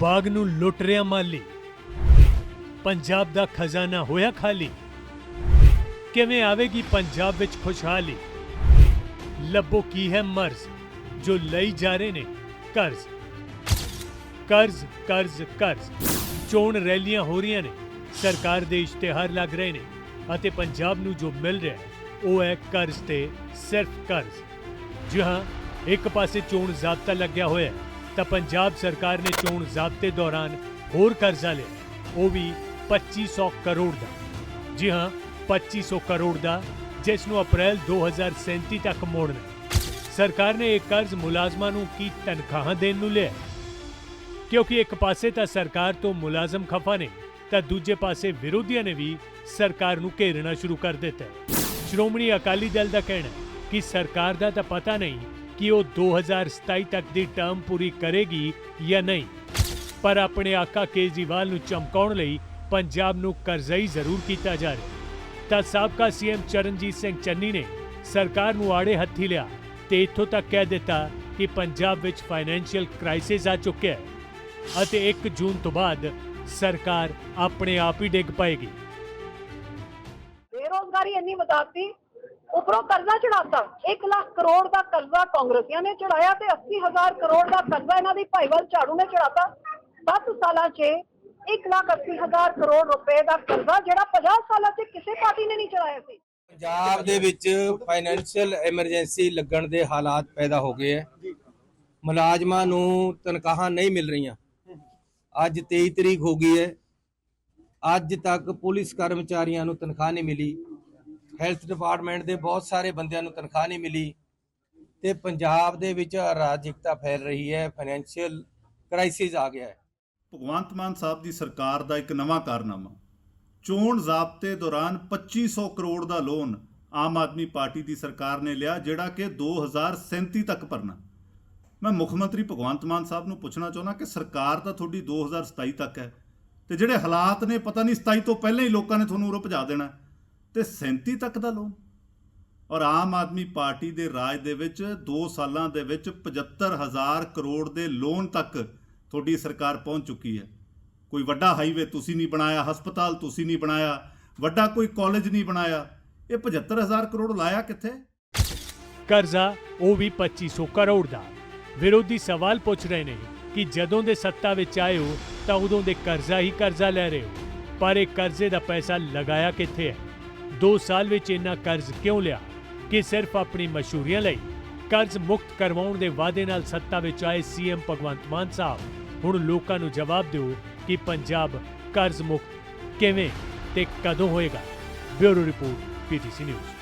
ਬਾਗ ਨੂੰ ਲੁੱਟ ਰਿਹਾ ਮਾਲੀ। ਪੰਜਾਬ ਦਾ ਖਜ਼ਾਨਾ ਹੋਇਆ ਖਾਲੀ। ਕਿਵੇਂ ਆਵੇਗੀ ਪੰਜਾਬ ਵਿੱਚ ਖੁਸ਼ਹਾਲੀ? ਲੱਭੋ ਕੀ ਹੈ ਮਰਜ਼, ਜੋ ਲਈ ਜਾ ਰਹੇ ਨੇ ਕਰਜ਼। ਕਰਜ਼ ਕਰਜ਼ ਕਰਜ਼। ਚੋਣ ਰੈਲੀਆਂ ਹੋ ਰਹੀਆਂ ਨੇ। ਸਰਕਾਰ ਦੇ ਇਸ਼ਤਿਹਾਰ ਲੱਗ ਰਹੇ ਨੇ ਅਤੇ ਪੰਜਾਬ ਨੂੰ ਜੋ ਮਿਲ ਰਿਹਾ, ਉਹ ਹੈ ਕਰਜ਼ ਤੇ ਸਿਰਫ ਕਰਜ਼। ਜੀ ਹਾਂ, ਇੱਕ ਪਾਸੇ ਚੋਣ ਜ਼ਾਬਤਾ ਲੱਗਿਆ ਹੋਇਆ ਹੈ। ਤਾਂ ਪੰਜਾਬ ਸਰਕਾਰ ਨੇ ਚੋਣ ਜ਼ਾਬਤੇ ਦੌਰਾਨ ਹੋਰ ਕਰਜ਼ਾ ਲਿਆ। ਉਹ ਵੀ 2500 ਕਰੋੜ ਦਾ। ਜੀ ਹਾਂ 2500 ਕਰੋੜ ਦਾ, ਜਿਸ ਨੂੰ ਅਪ੍ਰੈਲ 2037 ਤੱਕ ਮੋੜਨਾ ਸਰਕਾਰ ਨੇ ਇਹ ਕਰਜ਼ ਮੁਲਾਜ਼ਮਾਂ ਨੂੰ ਕੀ ਤਨਖਾਹਾਂ ਦੇਣ ਨੂੰ ਲਿਆ ਕਿਉਂਕਿ ਇੱਕ ਪਾਸੇ ਤਾਂ ਸਰਕਾਰ ਤੋਂ ਮੁਲਾਜ਼ਮ ਖਫਾ ਨੇ, ਤਾਂ ਦੂਜੇ ਪਾਸੇ ਵਿਰੋਧੀਆਂ ਨੇ ਵੀ ਸਰਕਾਰ ਨੂੰ ਘੇਰਨਾ ਸ਼ੁਰੂ ਕਰ ਦਿੱਤਾ ਸ਼੍ਰੋਮਣੀ ਅਕਾਲੀ ਦਲ ਦਾ ਕਹਿਣਾ ਕਿ ਸਰਕਾਰ ਦਾ ਤਾਂ ਪਤਾ ਨਹੀਂ ਕਿ ਉਹ 2027 ਤੱਕ ਦੀ ਟਰਮ ਪੂਰੀ ਕਰੇਗੀ ਜਾਂ ਨਹੀਂ। ਪਰ ਆਪਣੇ ਆਕਾ ਕੇਜਰੀਵਾਲ ਨੂੰ ਚਮਕਾਉਣ ਲਈ ਪੰਜਾਬ ਨੂੰ ਕਰਜ਼ਈ ਜ਼ਰੂਰ ਕੀਤਾ ਜਾ ਰਿਹਾ ਤਾਂ ਸਾਬਕਾ ਸੀਐਮ ਚਰਨਜੀਤ ਸਿੰਘ ਚੰਨੀ ਨੇ ਸਰਕਾਰ ਨੂੰ ਆੜੇ ਹੱਥੀ ਲਿਆ ਤੇ ਇੱਥੋਂ ਤੱਕ ਕਹਿ ਦਿੱਤਾ ਕਿ ਪੰਜਾਬ ਵਿੱਚ ਫਾਈਨੈਂਸ਼ੀਅਲ ਕ੍ਰਾਈਸਿਸ ਆ ਚੁੱਕਿਆ ਹੈ ਅਤੇ 1 ਜੂਨ ਤੋਂ ਬਾਅਦ ਸਰਕਾਰ ਆਪਣੇ ਆਪ ਹੀ ਡਿੱਗ ਪਏਗੀ। ਬੇਰੋਜ਼ਗਾਰੀ ਇੰਨੀ ਵਧਾਤੀ ਉੱਪਰੋਂ ਕਰਜ਼ਾ ਚੜਾਤਾ 1 ਲੱਖ ਕਰੋੜ ਦਾ ਕਰਜ਼ਾ ਕਾਂਗਰਸੀਆਂ ਨੇ ਚੜਾਇਆ ਤੇ 80000 ਕਰੋੜ ਦਾ ਕਰਜ਼ਾ ਇਹਨਾਂ ਦੀ ਭਾਈਵਾਲ ਝਾੜੂ ਨੇ ਚੜਾਤਾ 10 ਸਾਲਾਂ 'ਚ 1 ਲੱਖ 80000 ਕਰੋੜ ਰੁਪਏ ਦਾ ਕਰਜ਼ਾ ਜਿਹੜਾ 50 ਸਾਲਾਂ 'ਚ ਕਿਸੇ ਪਾਰਟੀ ਨੇ ਨਹੀਂ ਚੜਾਇਆ ਸੀ। ਪੰਜਾਬ ਦੇ ਵਿੱਚ ਫਾਈਨੈਂਸ਼ੀਅਲ ਐਮਰਜੈਂਸੀ ਲੱਗਣ ਦੇ ਹਾਲਾਤ ਪੈਦਾ ਹੋ ਗਏ ਹੈ। ਮੁਲਾਜ਼ਮਾਂ ਨੂੰ ਤਨਖਾਹਾਂ ਨਹੀਂ ਮਿਲ ਰਹੀਆਂ। ਅੱਜ 23 ਤਰੀਕ ਹੋ ਗਈ ਹੈ। ਅੱਜ ਤੱਕ ਪੁਲਿਸ ਕਰਮਚਾਰੀਆਂ ਨੂੰ ਤਨਖਾਹ ਨਹੀਂ ਮਿਲੀ। ਹੈਲਥ ਡਿਪਾਰਟਮੈਂਟ ਦੇ ਬਹੁਤ ਸਾਰੇ ਬੰਦਿਆਂ ਨੂੰ ਤਨਖਾਹ ਨਹੀਂ ਮਿਲੀ ਤੇ ਪੰਜਾਬ ਦੇ ਵਿੱਚ ਅਰਾਜਕਤਾ ਫੈਲ ਰਹੀ ਹੈ ਫਾਈਨੈਂਸ਼ੀਅਲ ਕ੍ਰਾਈਸਿਸ ਆ ਗਿਆ ਹੈ। ਭਗਵੰਤ ਮਾਨ ਸਾਹਿਬ ਦੀ ਸਰਕਾਰ ਦਾ ਇੱਕ ਨਵਾਂ ਕਾਰਨਾਮਾ, ਚੋਣ ਜ਼ਾਬਤੇ ਦੌਰਾਨ 2500 ਕਰੋੜ ਦਾ ਲੋਨ ਆਮ ਆਦਮੀ ਪਾਰਟੀ ਦੀ ਸਰਕਾਰ ਨੇ ਲਿਆ, ਜਿਹੜਾ ਕਿ 2037 ਤੱਕ ਭਰਨਾ। ਮੈਂ ਮੁੱਖ ਮੰਤਰੀ ਭਗਵੰਤ ਮਾਨ ਸਾਹਿਬ ਨੂੰ ਪੁੱਛਣਾ ਚਾਹੁੰਦਾ ਕਿ ਸਰਕਾਰ ਤਾਂ ਤੁਹਾਡੀ 2027 ਤੱਕ ਹੈ, ਤੇ ਜਿਹੜੇ ਹਾਲਾਤ ਨੇ ਪਤਾ ਨਹੀਂ 27 ਤੋਂ ਪਹਿਲਾਂ ਹੀ ਲੋਕਾਂ ਨੇ ਤੁਹਾਨੂੰ ਉਰੋਂ ਭਜਾ ਦੇਣਾ ਤੇ 37 ਤੱਕ ਦਾ ਲੋਨ ਔਰ ਆਮ ਆਦਮੀ ਪਾਰਟੀ ਦੇ ਰਾਜ ਦੇ ਵਿੱਚ 2 ਸਾਲਾਂ ਦੇ ਵਿੱਚ 75000 ਕਰੋੜ ਦੇ ਲੋਨ ਤੱਕ ਤੁਹਾਡੀ ਸਰਕਾਰ ਪਹੁੰਚ ਚੁੱਕੀ ਹੈ। ਕੋਈ ਵੱਡਾ ਹਾਈਵੇ ਤੁਸੀਂ ਨਹੀਂ ਬਣਾਇਆ, ਹਸਪਤਾਲ ਤੁਸੀਂ ਨਹੀਂ ਬਣਾਇਆ, ਵੱਡਾ ਕੋਈ ਕਾਲਜ ਨਹੀਂ ਬਣਾਇਆ, ਇਹ 75000 ਕਰੋੜ ਲਾਇਆ ਕਿੱਥੇ? ਕਰਜ਼ਾ ਉਹ ਵੀ 2500 ਕਰੋੜ ਦਾ। ਵਿਰੋਧੀ ਸਵਾਲ ਪੁੱਛ ਰਹੇ ਨੇ ਕਿ ਜਦੋਂ ਦੇ ਸੱਤਾ ਵਿੱਚ ਆਏ ਹੋ ਤਾਂ ਉਦੋਂ ਦੇ ਕਰਜ਼ਾ ਹੀ ਕਰਜ਼ਾ ਲੈ ਰਹੇ ਹੋ। ਪਰ ਇਹ ਕਰਜ਼ੇ ਦਾ ਪੈਸਾ ਲਗਾਇਆ ਕਿੱਥੇ ਹੈ? 2 ਸਾਲ ਵਿੱਚ ਇੰਨਾ ਕਰਜ਼ ਕਿਉਂ ਲਿਆ ਕਿ ਸਿਰਫ ਆਪਣੀ ਮਸ਼ਹੂਰੀਆਂ ਲਈ ਕਰਜ਼ ਮੁਕਤ ਕਰਵਾਉਣ ਦੇ ਵਾਅਦੇ ਨਾਲ ਸੱਤਾ ਵਿੱਚ ਆਏ ਸੀਐਮ ਭਗਵੰਤ ਮਾਨ ਸਾਹਿਬ? ਹੁਣ ਲੋਕਾਂ ਨੂੰ ਜਵਾਬ ਦਿਓ ਕਿ ਪੰਜਾਬ ਕਰਜ਼ ਮੁਕਤ ਕਿਵੇਂ ਤੇ ਕਦੋਂ ਹੋਏਗਾ? Bureau report PTC News.